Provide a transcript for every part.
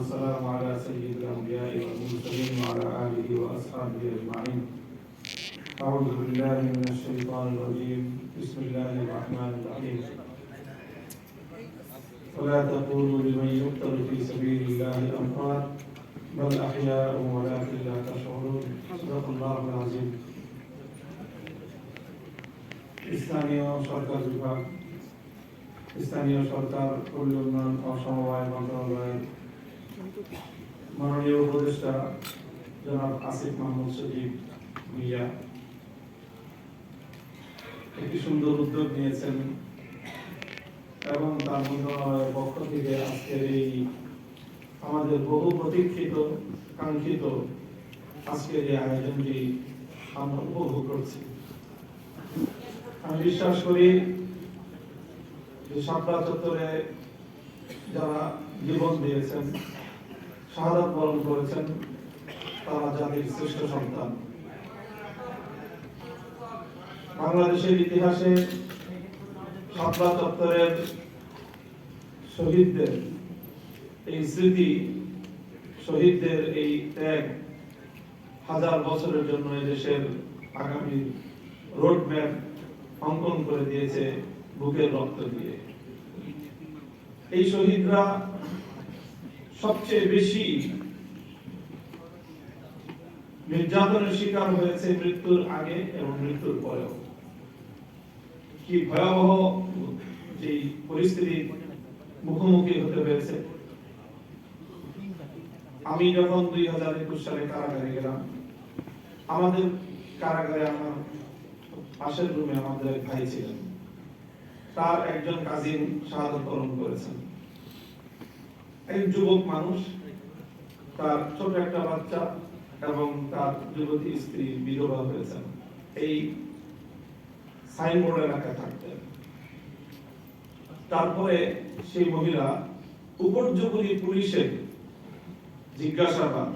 والسلام على سيد الأنبياء والمرسلين وعلى آله وأصحابه أجمعين أعوذ بالله من الشيطان الرجيم بسم الله الرحمن الرحيم ولا تقولوا لمن يقتل في سبيل الله أموات بل أحياء ولكن لا تشعرون صدق الله العظيم স্থানীয় সরকার বিভাগ স্থানীয় সরকার পল্লী উন্নয়ন ও সমবায় মন্ত্রণালয়ের মাননীয় উপদেষ্টা জনাব আসিফ মাহমুদ সজিব মিয়া, একটি সুন্দর উদ্যোগ নিয়েছেন এবং তার মন্ত্রণালয়ের পক্ষ থেকে আজকের এই আমাদের বহু প্রতীক্ষিত, কাঙ্ক্ষিত আজকের এই আয়োজনটি আমরা উপভোগ করছি। আমি বিশ্বাস করি যে শাপলা চত্বরে যারা জীবন দিয়েছেন করেছেন তারা জাতির শ্রেষ্ঠ সন্তান। বাংলাদেশের ইতিহাসে শাপলা চত্বরের শহীদদের এই স্মৃতি, শহীদদের এই ত্যাগ হাজার বছরের জন্য দেশের আগামী রোডম্যাপ অঙ্কন করে দিয়েছে বুকের রক্ত দিয়ে। এই শহীদরা সবচেয়ে বেশি নির্যাতনের শিকার হয়েছে মৃত্যুর আগে এবং মৃত্যুর পরেও। কি ভয়াবহ যে পরিস্থিতি মুখোমুখি হতে হয়েছে। আমি যখন দুই হাজার একুশ সালে কারাগারে গেলাম, আমাদের কারাগারে আমার পাশের রুমে আমাদের ভাই ছিলেন। তার একজন কাজিন বরণ করেছেন। এক যুবক মানুষ, তার ছোট একটা বাচ্চা এবং তার যুবতী স্ত্রী বিধবা হয়েছেন। এই সাইনবোর্ড এলাকায় থাকতেন তারপরে সেই মহিলা উপর্যুপরি পুলিশের জিজ্ঞাসাবাদ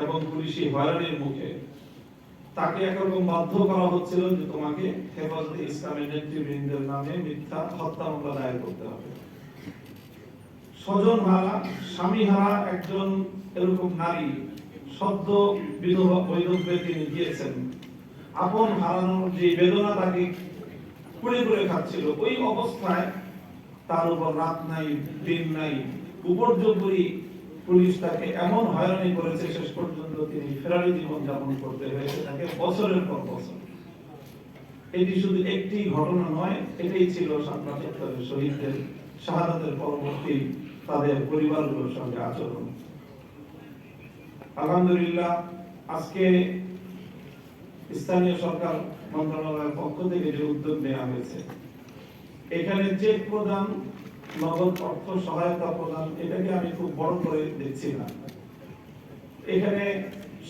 এবং পুলিশি হয়রানির মুখে তাকে একরকম বাধ্য করা হচ্ছিল যে তোমাকে হেফাজতে ইসলামের নেতৃবৃন্দের নামে মিথ্যা হত্যা মামলা দায়ের করতে হবে। স্বজন হারা স্বামী হারা একজন এরকম নারী, সদ্য বিধবা বৈধব্যে তিনি গিয়েছেন আপন হারানোর যে বেদনা তাকে কুড়ে কুড়ে খাচ্ছিল, ওই অবস্থায় তার উপর রাত নাই, দিন নাই উপর্যুপরি পুলিশ তাকে এমন হয়রানি করেছে, শেষ পর্যন্ত তিনি ফেরারি জীবন যাপন করতে হয়েছে তাকে বছরের পর বছর। এটি শুধু একটি ঘটনা নয়, এটাই ছিল সাতটা শহীদদের শাহাদাতের পরবর্তী তাদের পরিবারগুলোর সঙ্গে আচরণ। আলহামদুলিল্লাহ, আজকে স্থানীয় সরকার মন্ত্রণালয়ের পক্ষ থেকে যে উদ্যোগ নেওয়া হয়েছে, এখানে চেক প্রদান নগদ অর্থ সহায়তা প্রদান, এটাকে আমি খুব বড় করে দেখছি না। এখানে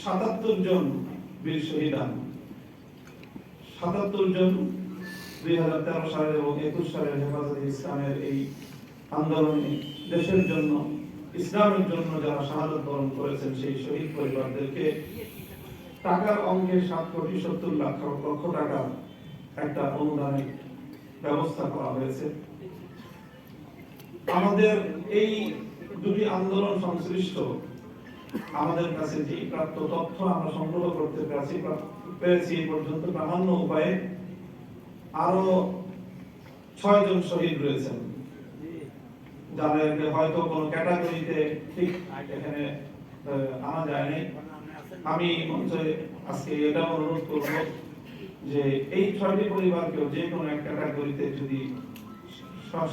সাতাত্তর জন বীর শহীদান সাতাত্তর জন দুই হাজার তেরো সালের এবং একুশ সালের হেফাজত ইসলামের এই আন্দোলনে দেশের জন্য, ইসলামের জন্য যারা শাহাদত বরণ করেছেন সেই শহীদ পরিবারদেরকে টাকার অঙ্কে সাত কোটি সত্তর লাখ লক্ষ টাকা একটা অনুদানের ব্যবস্থা করা হয়েছে। আমাদের এই দুটি আন্দোলন সংশ্লিষ্ট, আমাদের কাছে যে প্রাপ্ত তথ্য আমরা সংগ্রহ করতে পেরেছি পেরেছি এই পর্যন্ত প্রামাণ্য উপায়ে আরও ছয়জন শহীদ রয়েছেন। যাদেরকে হয়তো কোনো ক্যাটাগরিতে ঠিক এখানে আনা যায় নাই। আমি মঞ্চে আজকে এটা অনুরোধ করব যে এই ছয়টি পরিবারকেও যে কোনো এক ক্যাটাগরিতে যদি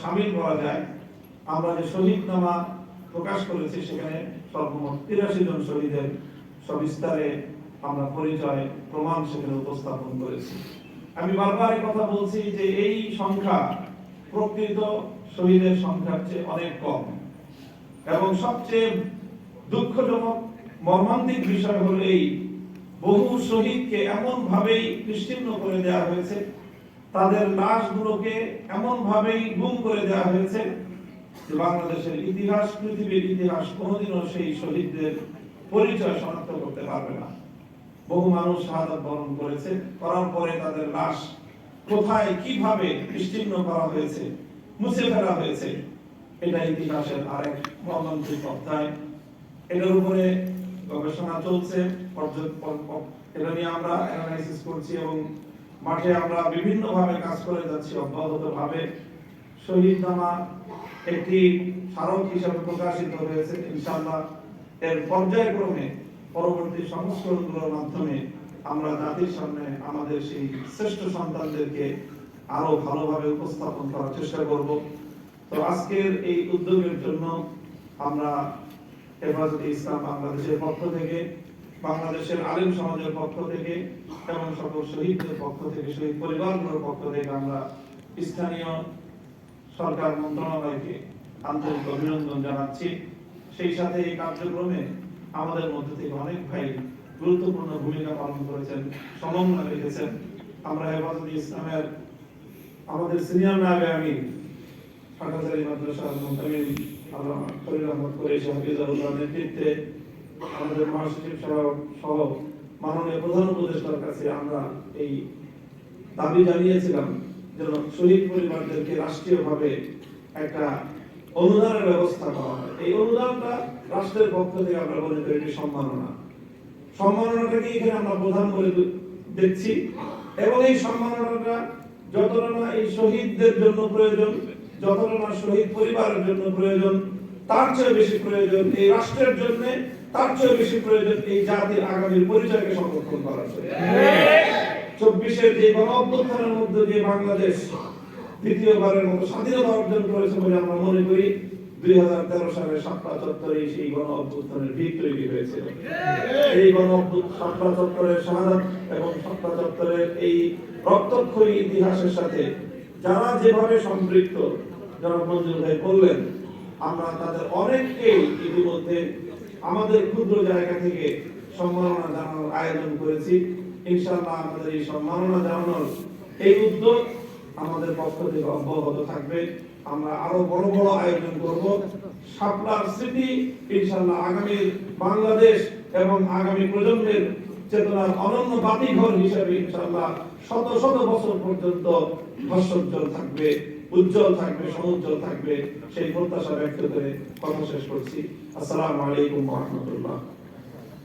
সামিল করা যায়, আমরা যে শহীদ নামা প্রকাশ করেছি সেখানে সর্বমোট তিরাশি জন শহীদের সবিস্তারে আমরা পরিচয়, প্রমাণ সেখানে উপস্থাপন করেছি। আমি বারবার কথা বলছি যে এই সংখ্যা প্রকৃত শহীদের সংখ্যার চেয়ে অনেক কম। এবং সবচেয়ে দুঃখজনক মর্মান্তিক বিষয় হলো এই, বহু শহীদকে এমন ভাবেই নিশ্চিহ্ন করে দেওয়া হয়েছে, তাদের লাশগুলোকে এমন ভাবেই গুম করে দেওয়া হয়েছে যে বাংলাদেশের ইতিহাস, পৃথিবীর ইতিহাস কোনোদিনও সেই শহীদদের পরিচয় শনাক্ত করতে পারবে না। বহু মানুষ শাহাদাত বরণ করেছে, করার পরে তাদের লাশ কোথায়, কীভাবে নিশ্চিহ্ন করা হয়েছে মুছে ফেলা হয়েছে। এটা ইতিহাসের আরেক মর্মান্তিক অধ্যায়। এটার উপরে গবেষণা চলছে এটা নিয়ে আমরা অ্যানালাইসিস করছি এবং মাঠে আমরা বিভিন্ন ভাবে কাজ করে যাচ্ছি অব্যাহত ভাবে শহীদ নামা একটি স্মারক হিসাবে প্রকাশিত হয়েছে, ইনশাআল্লাহ। এর পর্যায়ক্রমে পরবর্তী সংস্করণগুলোর মাধ্যমে আমরা জাতির সামনে আমাদের সেই শ্রেষ্ঠ সন্তানদেরকে আরও ভালোভাবে উপস্থাপন করার চেষ্টা করব। তো আজকের এই উদ্যোগের জন্য আমরা হেফাজতে ইসলাম বাংলাদেশের পক্ষ থেকে, বাংলাদেশের আলেম সমাজের পক্ষ থেকে এবং সকল শহীদদের পক্ষ থেকে, শহীদ পরিবারগুলোর পক্ষ থেকে আমরা স্থানীয় সরকার মন্ত্রণালয়কে আন্তরিক অভিনন্দন জানাচ্ছি। সেই সাথে এই কার্যক্রমে আমাদের মধ্যে থেকে অনেক ভাই গুরুত্বপূর্ণ ভূমিকা পালন করেছেন, সমন্বয় রেখেছেন। আমরা হেফাজতে ইসলামের আমাদের সিনিয়র নাবে আমি মাদ্রাসার মোহতামিম আল্লাহ খলিল আহমদ কুরেশি হাফিজাহুল্লাহ নেতৃত্বে আমাদের মহাসচিব সহ সহ মাননীয় প্রধান উপদেষ্টার কাছে আমরা এই দাবি জানিয়েছিলাম যেন শহীদ পরিবারদেরকে রাষ্ট্রীয়ভাবে একটা অনুদানের ব্যবস্থা করা হয়। এই অনুদানটা রাষ্ট্রের পক্ষ থেকে আমরা মনে করি এটি সম্মাননা। সম্মাননাটাকে এখানে আমরা প্রধান করে দেখছি এবং এই সম্মাননাটা যতটা এই শহীদদের জন্য প্রয়োজন, যতটা শহীদ পরিবারের জন্য প্রয়োজন, তার চেয়ে বেশি প্রয়োজন এই রাষ্ট্রের জন্য, তার চেয়ে বেশি প্রয়োজন এই জাতির আগামীর পরিচয়কে সংরক্ষণ করার চব্বিশের যে গণ অভ্যুত্থানের মধ্যে দিয়ে বাংলাদেশ দ্বিতীয়বারের মতো স্বাধীনতা অর্জন করেছে বলে আমরা মনে করি, দুই হাজার তেরো সালে সাতটা চত্বরে সেই গণ অভ্যুত্থানের ভিত তৈরি হয়েছিল। এই গণ অভ্যুত্থান সাতটা চত্বরের শাহাদাত এবং সাতটা চত্বরের এই রক্তক্ষয়ী ইতিহাসের সাথে যারা যেভাবে সম্পৃক্ত যারা মঞ্জুর ভাই বললেন, আমরা তাদের অনেককেই ইতিমধ্যে আমাদের ক্ষুদ্র জায়গা থেকে সম্মাননা জানানোর আয়োজন করেছি। ইনশাআল্লাহ আমাদের এই সম্মাননা জানানোর এই উদ্যোগ আমাদের পক্ষ থেকে অব্যাহত থাকবে। আমরা আরও বড় বড় আয়োজন করব। শাপলার স্মৃতি, ইনশাআল্লাহ আগামী বাংলাদেশ এবং আগামী প্রজন্মের চেতনার অনন্য বাতিঘর হিসেবে ইনশাআল্লাহ শত শত বছর পর্যন্ত ভাস্বজ্জ্বল থাকবে, উজ্জ্বল থাকবে, সমুজ্জ্বল থাকবে। সেই প্রত্যাশা ব্যক্ত করে কথা শেষ করছি। আসসালামু আলাইকুম রাহমাতুল্লাহ।